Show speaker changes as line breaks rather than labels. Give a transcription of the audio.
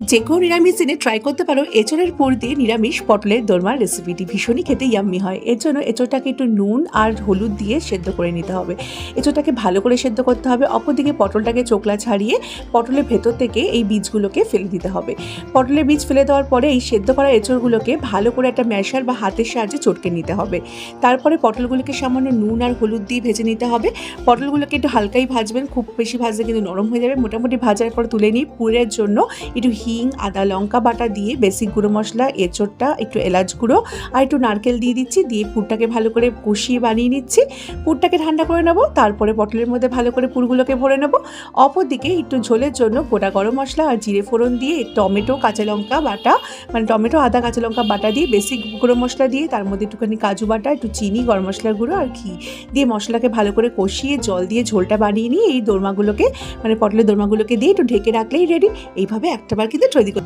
যে কোনো নিরামিষ দিনে ট্রাই করতে পারো, এঁচড়ের পুর দিয়ে নিরামিষ পটলের দোরমার রেসিপিটি ভীষণই খেতে ইয়াম্মি হয়। এর জন্য এঁচড়টাকে একটু নুন আর হলুদ দিয়ে সেদ্ধ করে নিতে হবে। এঁচড়টাকে ভালো করে সেদ্ধ করতে হবে। অপরদিকে পটলটাকে চোকলা ছাড়িয়ে পটলের ভেতর থেকে এই বীজগুলোকে ফেলে দিতে হবে। পটলের বীজ ফেলে দেওয়ার পরে এই সেদ্ধ করা এঁচড়গুলোকে ভালো করে একটা ম্যাশার বা হাতের সাহায্যে চটকে নিতে হবে। তারপরে পটলগুলোকে সামান্য নুন আর হলুদ দিয়ে ভেজে নিতে হবে। পটলগুলোকে একটু হালকাই ভাজবেন। খুব বেশি ভাজলে কিন্তু নরম হয়ে যাবে। মোটামুটি ভাজার পর তুলে নিই। পুরের জন্য একটু হিং, আদা লঙ্কা বাটা দিয়ে বেসিক গুঁড়ো মশলা, এঁচোড়টা, একটু এলাচ গুঁড়ো আর একটু নারকেল দিয়ে দিচ্ছি, দিয়ে পুরটাকে ভালো করে কষিয়ে বানিয়ে নিচ্ছি। পুরটাকে ঠান্ডা করে নেব, তারপরে পটলের মধ্যে ভালো করে পুরগুলোকে ভরে নেব। অপরদিকে একটু ঝোলের জন্য গোটা গরম মশলা আর জিরে ফোড়ন দিয়ে টমেটো, কাঁচা লঙ্কা বাটা মানে টমেটো, আদা, কাঁচা লঙ্কা বাটা দিয়ে বেসিক গুঁড়ো মশলা দিয়ে, তার মধ্যে একটুখানি কাজু বাটা, একটু চিনি, গরম মশলার গুঁড়ো আর ঘি দিয়ে মশলাকে ভালো করে কষিয়ে জল দিয়ে ঝোলটা বানিয়ে নিয়ে এই দোরমাগুলোকে মানে পটলের দোরমাগুলোকে দিয়ে একটু ঢেকে রাখলেই রেডি। এইভাবে একটাবার কিন্তু তৈরি করতে